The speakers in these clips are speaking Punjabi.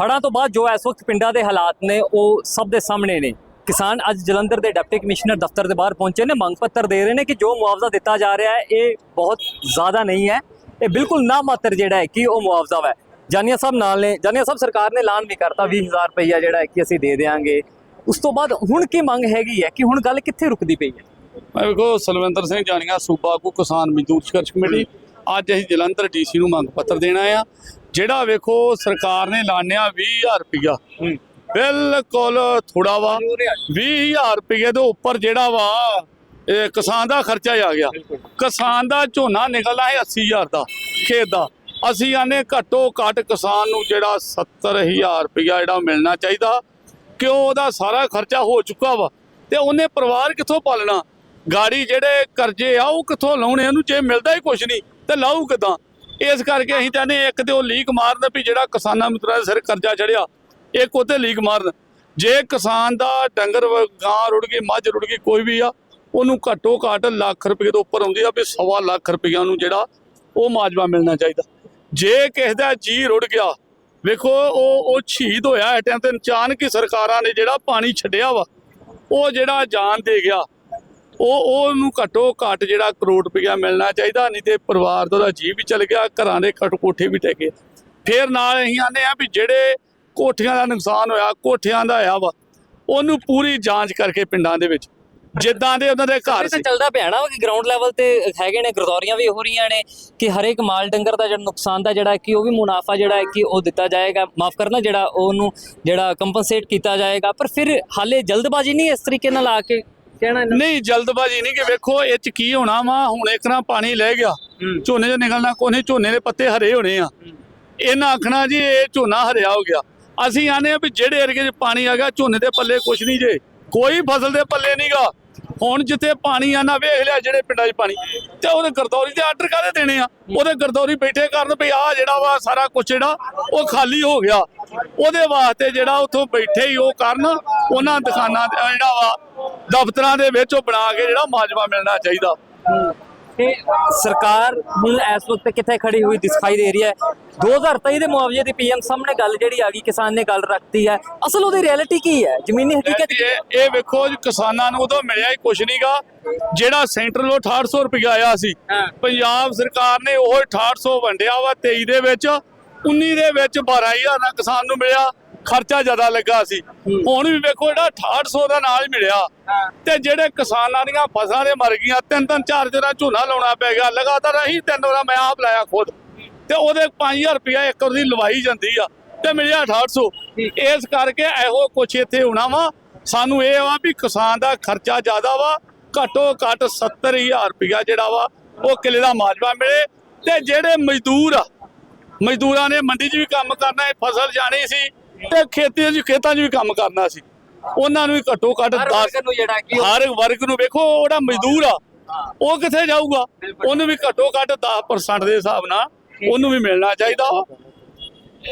ਹੜ੍ਹਾਂ ਤੋਂ ਬਾਅਦ ਜੋ ਇਸ ਵਕਤ ਪਿੰਡਾਂ ਦੇ ਹਾਲਾਤ ਨੇ, ਉਹ ਸਭ ਦੇ ਸਾਹਮਣੇ ਨੇ। ਕਿਸਾਨ ਅੱਜ ਜਲੰਧਰ ਦੇ ਡਿਪਟੀ ਕਮਿਸ਼ਨਰ ਦਫ਼ਤਰ ਦੇ ਬਾਹਰ ਪਹੁੰਚੇ ਨੇ। ਮੰਗ ਪੱਤਰ ਦੇ ਰਹੇ ਨੇ ਕਿ ਜੋ ਮੁਆਵਜ਼ਾ ਦਿੱਤਾ ਜਾ ਰਿਹਾ ਹੈ, ਇਹ ਬਹੁਤ ਜ਼ਿਆਦਾ ਨਹੀਂ ਹੈ। ਇਹ ਬਿਲਕੁਲ ਨਾ ਮਾਤਰ ਜਿਹੜਾ ਹੈ ਕਿ ਉਹ ਮੁਆਵਜ਼ਾ ਹੈ ਜਾਨੀਆ ਸਾਹਿਬ ਨਾਲ ਨੇ, ਜਾਨੀਆ ਸਾਹਿਬ ਸਰਕਾਰ ਨੇ ਐਲਾਨ ਵੀ ਕਰਤਾ 20000 ਰੁਪਈਆ ਜਿਹੜਾ ਹੈ ਕਿ ਅਸੀਂ ਦੇ ਦੇਵਾਂਗੇ ਉਸ ਤੋਂ ਬਾਅਦ ਹੁਣ ਕੀ ਮੰਗ ਹੈਗੀ ਹੈ ਕਿ ਹੁਣ ਗੱਲ ਕਿੱਥੇ ਰੁਕਦੀ ਪਈ ਹੈ? ਮੈਂ ਵੇਖੋ, ਸਲਵਿੰਦਰ ਸਿੰਘ ਜਾਨੀਆਂ, ਸੂਬਾ ਆਗੂ ਕਿਸਾਨ ਮਜ਼ਦੂਰ ਸੰਘਰਸ਼ ਕਮੇਟੀ, ਅੱਜ ਅਸੀਂ ਜਲੰਧਰ ਡੀਸੀ ਨੂੰ ਮੰਗ ਪੱਤਰ ਦੇਣਾ ਆ ਜਿਹੜਾ ਵੇਖੋ ਸਰਕਾਰ ਨੇ ਲਾਣਿਆ 20000 ਰੁਪਇਆ ਬਿਲਕੁਲ ਥੋੜਾ ਵਾ। 20000 ਰੁਪਏ ਦੇ ਉੱਪਰ ਜਿਹੜਾ ਵਾ ਇਹ ਕਿਸਾਨ ਦਾ ਖਰਚਾ ਹੀ ਆ ਗਿਆ। ਕਿਸਾਨ ਦਾ ਝੋਨਾ ਨਿਕਲਦਾ ਹੈ 80000 ਦਾ ਖੇਤ ਦਾ। ਅਸੀਂ ਆਨੇ ਘੱਟੋ ਘੱਟ ਕਿਸਾਨ ਨੂੰ ਜਿਹੜਾ 70000 ਰੁਪਇਆ ਜਿਹੜਾ ਮਿਲਣਾ ਚਾਹੀਦਾ। ਕਿਉਂ? ਉਹਦਾ ਸਾਰਾ ਖਰਚਾ ਹੋ ਚੁੱਕਾ ਵਾ। ਤੇ ਉਹਨੇ ਪਰਿਵਾਰ ਕਿੱਥੋਂ ਪਾਲਣਾ? ਗਾੜੀ ਜਿਹੜੇ ਕਰਜ਼ੇ ਆ ਉਹ ਕਿੱਥੋਂ ਲਾਉਣੇ? ਉਹਨੂੰ ਜੇ ਮਿਲਦਾ ਹੀ ਕੁਝ ਨਹੀਂ ਤੇ ਲਾਊ ਕਿਦਾਂ? ਇਸ ਕਰਕੇ ਅਸੀਂ ਚਾਹੁੰਦੇ ਇੱਕ ਤੇ ਉਹ ਲੀਕ ਮਾਰਨ ਵੀ ਜਿਹੜਾ ਕਿਸਾਨਾਂ ਮਿੱਤਰਾਂ ਦੇ ਸਿਰ ਕਰਜ਼ਾ ਚੜਿਆ, ਇੱਕ ਉਹਤੇ ਲੀਕ ਮਾਰਨ। ਜੇ ਕਿਸਾਨ ਦਾ ਡੰਗਰ ਗਾਂ ਰੁੜ ਗਈ, ਮੱਝ ਰੁੜ ਗਈ, ਕੋਈ ਵੀ ਆ, ਉਹਨੂੰ ਘੱਟੋ ਘੱਟ ਲੱਖ ਰੁਪਏ ਤੋਂ ਉੱਪਰ ਆਉਂਦੀ ਆ ਵੀ ਸਵਾ ਲੱਖ ਰੁਪਈਆ ਨੂੰ ਜਿਹੜਾ ਉਹ ਮਾਜਵਾ ਮਿਲਣਾ ਚਾਹੀਦਾ। ਜੇ ਕਿਸੇ ਦਾ ਜੀ ਰੁੜ ਗਿਆ, ਵੇਖੋ ਉਹ ਉਹ ਸ਼ਹੀਦ ਹੋਇਆ ਹੈ ਟਾਈਮ ਤੇ ਅਚਾਨਕ ਹੀ ਸਰਕਾਰਾਂ ਨੇ ਜਿਹੜਾ ਪਾਣੀ ਛੱਡਿਆ ਵਾ, ਉਹ ਜਿਹੜਾ ਜਾਨ ਦੇ ਗਿਆ ਉਹ ਉਹਨੂੰ ਘੱਟੋ ਘੱਟ ਜਿਹੜਾ ਕਰੋੜ ਰੁਪਇਆ ਮਿਲਣਾ ਚਾਹੀਦਾ ਨਹੀਂ ਤੇ ਪਰਿਵਾਰ ਦਾ ਉਹਦਾ ਜੀ ਵੀ ਚਲ ਗਿਆ ਘਰਾਂ ਦੇ ਖਟ ਕੋਠੇ ਵੀ ਟਹਿ ਗਏ। ਫਿਰ ਨਾਲ ਅਸੀਂ ਆਨੇ ਆ ਵੀ ਜਿਹੜੇ ਕੋਠੀਆਂ ਦਾ ਨੁਕਸਾਨ ਹੋਇਆ ਕੋਠਿਆਂ ਦਾ ਹੋਇਆ ਵਾ ਉਹਨੂੰ ਪੂਰੀ ਜਾਂਚ ਕਰਕੇ ਪਿੰਡਾਂ ਦੇ ਵਿੱਚ ਜਿੱਦਾਂ ਦੇ ਉਹਨਾਂ ਦੇ ਘਰ ਸੀ। ਚੱਲਦਾ ਪਿਆ ਨਾ ਕਿ ਗਰਾਊਂਡ ਲੈਵਲ ਤੇ ਹੈਗੇ ਨੇ ਗਰਦੌਰੀਆਂ ਵੀ ਹੋ ਰਹੀਆਂ ਨੇ ਕਿ ਹਰੇਕ ਮਾਲ ਡੰਗਰ ਦਾ ਜਿਹੜਾ ਨੁਕਸਾਨ ਦਾ ਜਿਹੜਾ ਕਿ ਉਹ ਵੀ ਮੁਨਾਫਾ ਜਿਹੜਾ ਹੈ ਕਿ ਉਹ ਦਿੱਤਾ ਜਾਏਗਾ ਮਾਫ ਕਰਨਾ ਜਿਹੜਾ ਉਹਨੂੰ ਜਿਹੜਾ ਕੰਪਨਸੇਟ ਕੀਤਾ ਜਾਏਗਾ ਪਰ ਫਿਰ ਹਾਲੇ ਜਲਦਬਾਜ਼ੀ ਨਹੀਂ ਇਸ ਤਰੀਕੇ ਨਾਲ ਆ ਕੇ। ਕਹਿਣਾ ਇਹਨਾਂ ਨਹੀਂ ਜਲਦਬਾਜ਼ੀ ਨਹੀਂ ਕਿ ਵੇਖੋ ਇਹ ਚ ਕੀ ਹੋਣਾ ਵਾ? ਹੁਣ ਇੱਕ ਨਾ ਪਾਣੀ ਲੈ ਗਿਆ ਹੂੰ। ਝੋਨੇ 'ਚ ਨਿਕਲਣਾ ਕੋਈ ਨਹੀਂ ਝੋਨੇ ਦੇ ਪੱਤੇ ਹਰੇ ਹੋਣੇ ਆ। ਇਹਨਾਂ ਆਖਣਾ ਜੀ ਇਹ ਝੋਨਾ ਹਰਿਆ ਹੋ ਗਿਆ। ਅਸੀਂ ਆਨੇ ਆ ਵੀ ਜਿਹੜੇ ਏਰੀਏ 'ਚ ਪਾਣੀ ਆ ਗਿਆ ਝੋਨੇ ਦੇ ਪੱਲੇ ਕੁਛ ਨਹੀਂ ਜੇ। ਕੋਈ ਫਸਲ ਦੇ ਪੱਲੇ ਨਹੀਂਗਾ ਹੁਣ ਜਿੱਥੇ ਪਾਣੀ ਆ, ਨਾ ਵੇਖ ਲਿਆ ਜਿਹੜੇ ਪਿੰਡਾਂ 'ਚ ਪਾਣੀ। ਤੇ ਉਹਦੇ ਗਰਦੌਰੀ ਦੇ ਆਰਡਰ ਕਾਹਦੇ ਦੇਣੇ ਆ? ਉਹਦੇ ਗਰਦੌਰੀ ਬੈਠੇ ਕਰਨ ਵੀ ਆ ਜਿਹੜਾ ਵਾ ਸਾਰਾ ਕੁਛ ਜਿਹੜਾ, ਉਹ ਖਾਲੀ ਹੋ ਗਿਆ। ਉਹਦੇ ਵਾਸਤੇ ਜਿਹੜਾ ਉੱਥੋਂ ਬੈਠੇ ਹੀ ਉਹ ਕਰਨ, ਉਹਨਾਂ ਦੁਕਾਨਾਂ ਤੇ ਜਿਹੜਾ ਵਾ, ਦਫ਼ਤਰਾਂ ਦੇ ਵਿੱਚ ਉਹ ਬਣਾ ਕੇ ਜਿਹੜਾ ਮਾਜਵਾ ਮਿਲਣਾ ਚਾਹੀਦਾ। ਤੇ ਸਰਕਾਰ ਹੁਣ ਇਸ ਵਕਤ ਕਿੱਥੇ ਖੜੀ ਹੋਈ ਦਿਖਾਈ ਦੇ ਰਹੀ ਹੈ 2023 ਦੇ ਮੁਆਵਜ਼ੇ ਦੀ ਪੀਐਮ ਸਾਹਮਣੇ ਗੱਲ ਜਿਹੜੀ ਆ ਗਈ ਕਿਸਾਨ ਨੇ ਗੱਲ ਰੱਖਤੀ ਹੈ ਅਸਲ ਉਹਦੀ ਰਿਐਲਿਟੀ ਕੀ ਹੈ ਜ਼ਮੀਨੀ ਹਕੀਕਤ? ਇਹ ਇਹ ਵੇਖੋ ਜੀ ਕਿਸਾਨਾਂ ਨੂੰ ਉਦੋਂ ਮਿਲਿਆ ਹੀ ਕੁਛ ਨਹੀਂਗਾ ਜਿਹੜਾ ਸੈਂਟਰਲੋਂ 6800 ਰੁਪਇਆ ਆਇਆ ਸੀ। ਪੰਜਾਬ ਸਰਕਾਰ ਨੇ ਉਹ 6800 ਵੰਡਿਆ ਵਾ 23 ਦੇ ਵਿੱਚ 19 ਦੇ ਵਿੱਚ 12000 ਨਾਲ ਕਿਸਾਨ ਨੂੰ ਮਿਲਿਆ ਖਰਚਾ ਜ਼ਿਆਦਾ ਲੱਗਾ ਸੀ। ਹੁਣ ਵੀ ਵੇਖੋ ਜਿਹੜਾ 6800 ਦਾ ਨਾਲ ਮਿਲਿਆ ਤੇ ਜਿਹੜੇ ਕਿਸਾਨਾਂ ਦੀਆਂ ਫਸਲਾਂ ਦੇ ਮਰ ਗਈਆਂ ਤਿੰਨ ਤਿੰਨ ਚਾਰ ਦਿਨਾਂ ਝੋਨਾ ਲਾਉਣਾ ਪੈ ਗਿਆ। ਲਗਾਤਾਰ ਅਸੀਂ ਤਿੰਨ ਵਾਰ ਮੈਂ ਆਪ ਲਾਇਆ ਖੁਦ। ਤੇ ਉਹਦੇ 5000 ਰੁਪਇਆ ਏਕੜ ਦੀ ਲਵਾਈ ਜਾਂਦੀ ਆ ਤੇ ਮਿਲਿਆ 6800 ਇਸ ਕਰਕੇ ਇਹੋ ਕੁਛ ਇੱਥੇ ਹੋਣਾ ਵਾ। ਸਾਨੂੰ ਇਹ ਵਾ ਵੀ ਕਿਸਾਨ ਦਾ ਖਰਚਾ ਜ਼ਿਆਦਾ ਵਾ। ਘੱਟੋ ਘੱਟ 70000 ਰੁਪਇਆ ਜਿਹੜਾ ਵਾ ਉਹ ਕਿੱਲੇ ਦਾ ਮਾਜਵਾ ਮਿਲੇ। ਤੇ ਜਿਹੜੇ ਮਜ਼ਦੂਰ ਆ ਮਜ਼ਦੂਰਾਂ ਨੇ ਮੰਡੀ 'ਚ ਵੀ ਕੰਮ ਕਰਨਾ ਹੈ ਫਸਲ ਜਾਣੀ ਸੀ। ਤੇ ਖੇਤੀ 'ਚ ਖੇਤਾਂ 'ਚ ਵੀ ਕੰਮ ਕਰਨਾ ਸੀ। ਉਹਨਾਂ ਨੂੰ ਵੀ ਘੱਟੋ ਘੱਟ ਹਰ 10 ਵਰਗ ਨੂੰ ਜਿਹੜਾ ਕਿ ਉਹ- ਹਰ ਵਰਗ ਨੂੰ ਵੇਖੋ ਉਹਦਾ ਮਜ਼ਦੂਰ ਆ ਉਹ ਕਿੱਥੇ ਜਾਊਗਾ? ਉਹਨੂੰ ਵੀ ਘੱਟੋ ਘੱਟ 10% ਦੇ ਹਿਸਾਬ ਨਾਲ ਉਹਨੂੰ ਵੀ ਮਿਲਣਾ ਚਾਹੀਦਾ।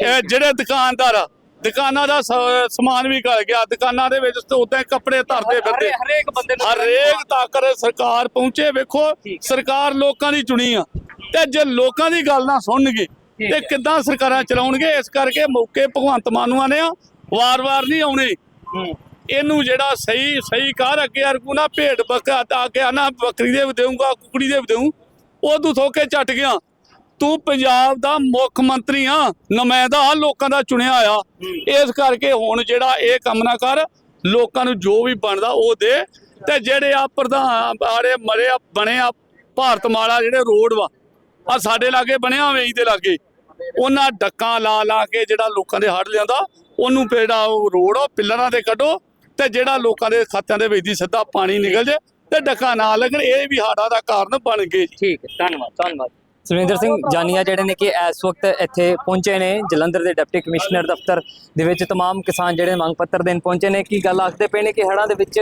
ਇਹ ਜਿਹੜੇ ਦੁਕਾਨਦਾਰ ਆ ਦੁਕਾਨਾਂ ਦਾ ਸਮਾਨ ਵੀ ਗਲ ਗਿਆ। ਦੁਕਾਨਾਂ ਦੇ ਵਿੱਚ ਉਦਾਂ ਕੱਪੜੇ ਧਰਦੇ ਫਿਰਦੇ। ਹਰੇ- ਹਰੇਕ ਬੰਦੇ ਨੂੰ ਹਰੇਕ ਤੱਕ ਸਰਕਾਰ ਪਹੁੰਚੇ ਵੇਖੋ। ਸਰਕਾਰ ਲੋਕਾਂ ਦੀ ਚੁਣੀ ਆ। ਤੇ ਜੇ ਲੋਕਾਂ ਦੀ ਗੱਲ ਨਾ ਸੁਣਨਗੇ ਤੇ। ਕਿੱਦਾਂ ਸਰਕਾਰਾਂ ਚਲਾਉਣਗੇ? ਇਸ ਕਰਕੇ ਮੌਕੇ ਭਗਵੰਤ ਮਾਨ ਨੂੰ ਆਨੇ ਆ ਵਾਰ-ਵਾਰ ਨਹੀਂ ਆਉਣੇ। ਇਹਨੂੰ ਜਿਹੜਾ ਸਹੀ ਸਹੀ ਕਰ ਅੱਗੇ ਅਰਗੂ ਨਾ ਭੇਡ ਬੱਕਰਾ ਤਾਂ ਕਿ ਆਨਾ ਬੱਕਰੀ ਦੇ ਦੇਊਂਗਾ ਕੁਕੜੀ ਦੇ ਦੇਊਂ। ਉਹ ਤੂੰ ਥੋਕੇ ਚੱਟ ਗਿਆ। ਤੂੰ ਪੰਜਾਬ ਦਾ ਮੁੱਖ ਮੰਤਰੀ ਆ। ਨੁਮਾਇੰਦਾ ਲੋਕਾਂ ਦਾ ਚੁਣਿਆ ਆ। ਇਸ ਕਰਕੇ ਹੁਣ ਜਿਹੜਾ ਇਹ ਕੰਮ ਨਾ ਕਰ ਲੋਕਾਂ ਨੂੰ ਜੋ ਵੀ ਬਣਦਾ ਉਹ ਦੇ। ਤੇ ਜਿਹੜੇ ਆ ਪ੍ਰਧਾਨ ਬਾਰੇ ਮਰੇ ਆ ਬਣੇ ਆ ਭਾਰਤ ਮਾਲਾ ਜਿਹੜੇ ਰੋਡ ਵਾ ਆ ਸਾਡੇ ਲਾਗੇ ਬਣਿਆ ਵੇਈ ਦੇ ਲਾਗੇ। ਉਹਨਾਂ ਡੱਕਾਂ ਲਾ ਲਾ ਕੇ ਜਿਹੜਾ ਲੋਕਾਂ ਦੇ ਹੜ ਲਿਆਂਦਾ ਉਹਨੂੰ ਫਿਰ ਜਿਹੜਾ ਉਹ ਰੋਡ ਆ ਪਿੱਲਰਾਂ ਤੇ ਕੱਢੋ ਤੇ ਜਿਹੜਾ ਲੋਕਾਂ ਦੇ ਖਾਤਿਆਂ ਦੇ ਵਿੱਚ ਦੀ ਸਿੱਧਾ ਪਾਣੀ ਨਿਕਲ ਜੇ ਤੇ ਡੱਕਾਂ ਨਾ ਲੱਗਣ ਇਹ ਵੀ ਹਾੜਾ ਦਾ ਕਾਰਨ ਬਣ ਗਏ ਜੀ ਠੀਕ ਹੈ ਧੰਨਵਾਦ ਧੰਨਵਾਦ ਸੁਰਿੰਦਰ ਸਿੰਘ ਜਾਨੀਆ ਜਿਹੜੇ ਨੇ ਕਿ ਇਸ ਵਕਤ ਇੱਥੇ ਪਹੁੰਚੇ ਨੇ ਜਲੰਧਰ ਦੇ ਡਿਪਟੀ ਕਮਿਸ਼ਨਰ ਦਫ਼ਤਰ ਦੇ ਵਿੱਚ तमाम ਕਿਸਾਨ ਜਿਹੜੇ ਮੰਗ ਪੱਤਰ ਦੇਣ ਪਹੁੰਚੇ ਨੇ ਕੀ ਗੱਲ ਆਖਦੇ ਪਏ ਨੇ ਕਿ ਹੜ੍ਹਾਂ ਦੇ ਵਿੱਚ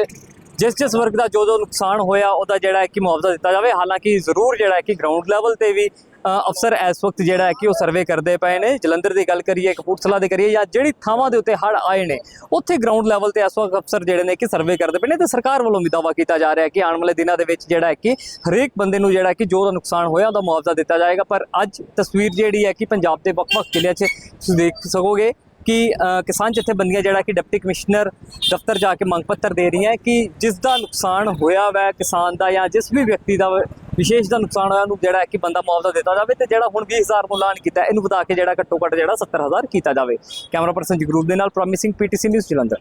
ਜਿਸ ਜਿਸ ਵਰਗ ਦਾ ਜੋ ਜੋ ਨੁਕਸਾਨ ਹੋਇਆ ਉਹਦਾ ਜਿਹੜਾ ਹੈ ਕਿ ਮੁਆਵਜ਼ਾ ਦਿੱਤਾ ਜਾਵੇ ਹਾਲਾਂਕਿ ਜ਼ਰੂਰ ਜਿਹੜਾ ਹੈ ਕਿ ਗਰਾਊਂਡ ਲੈਵਲ ਤੇ ਵੀ ਅ, ਅਫਸਰ ਇਸ ਵਕਤ ਜਿਹੜਾ ਹੈ ਕਿ ਉਹ ਸਰਵੇ ਕਰਦੇ ਪਏ ਨੇ। ਜਲੰਧਰ ਦੀ ਗੱਲ ਕਰੀਏ ਕਪੂਰਥਲਾ ਦੀ ਕਰੀਏ, ਜਾਂ ਜਿਹੜੀ ਥਾਵਾਂ ਦੇ ਉੱਤੇ ਹੜ੍ਹ ਆਏ ਨੇ, ਉੱਥੇ ਗਰਾਊਂਡ ਲੈਵਲ ਤੇ ਇਸ ਵਕਤ ਅਫਸਰ ਜਿਹੜੇ ਨੇ ਕਿ ਸਰਵੇ ਕਰਦੇ ਪਏ ਨੇ ਤੇ ਸਰਕਾਰ ਵੱਲੋਂ ਵੀ ਦਾਅਵਾ ਕੀਤਾ ਜਾ ਰਿਹਾ ਹੈ ਕਿ ਆਉਣ ਵਾਲੇ ਦਿਨਾਂ ਦੇ ਵਿੱਚ ਜਿਹੜਾ ਹੈ ਕਿ ਹਰੇਕ ਬੰਦੇ ਨੂੰ ਜਿਹੜਾ ਕਿ ਜੋ ਉਹਦਾ ਨੁਕਸਾਨ ਹੋਇਆ, ਉਹਦਾ ਮੁਆਵਜ਼ਾ ਦਿੱਤਾ ਜਾਏਗਾ। ਪਰ ਅੱਜ ਤਸਵੀਰ ਜਿਹੜੀ ਹੈ ਕਿ ਪੰਜਾਬ ਦੇ ਵੱਖ-ਵੱਖ ਜ਼ਿਲ੍ਹਿਆਂ 'ਚ ਤੁਸੀਂ ਦੇਖ ਸਕੋਗੇ ਕਿ ਕਿਸਾਨ ਜਥੇਬੰਦੀਆਂ ਜਿਹੜਾ ਕਿ ਡਿਪਟੀ ਕਮਿਸ਼ਨਰ ਦਫ਼ਤਰ ਜਾ ਕੇ ਮੰਗ ਪੱਤਰ ਦੇ ਰਹੀਆਂ ਕਿ ਜਿਸ ਦਾ ਨੁਕਸਾਨ ਹੋਇਆ ਵੈ ਕਿਸਾਨ ਦਾ ਜਾਂ ਜਿਸ ਵੀ ਵਿਅਕਤੀ ਦਾ ਵਿਸ਼ੇਸ਼ ਦਾ ਨੁਕਸਾਨ ਹੋਇਆ ਉਹਨੂੰ ਜਿਹੜਾ ਹੈ ਕਿ ਬੰਦਾ ਮੁਆਵਜ਼ਾ ਦਿੱਤਾ ਜਾਵੇ ਤੇ ਜਿਹੜਾ ਹੁਣ 20000 ਨੂੰ ਐਲਾਨ ਕੀਤਾ ਇਹਨੂੰ ਵਧਾ ਕੇ ਜਿਹੜਾ ਘੱਟੋ ਘੱਟ ਜਿਹੜਾ 70000 ਕੀਤਾ ਜਾਵੇ। ਕੈਮਰਾ ਪਰਸਨ ਜਗਰੂਪ ਦੇ ਨਾਲ ਪ੍ਰੋਮਿਸਿੰਗ ਪੀਟੀਸੀ ਨਿਊਜ਼ ਜਲੰਧਰ।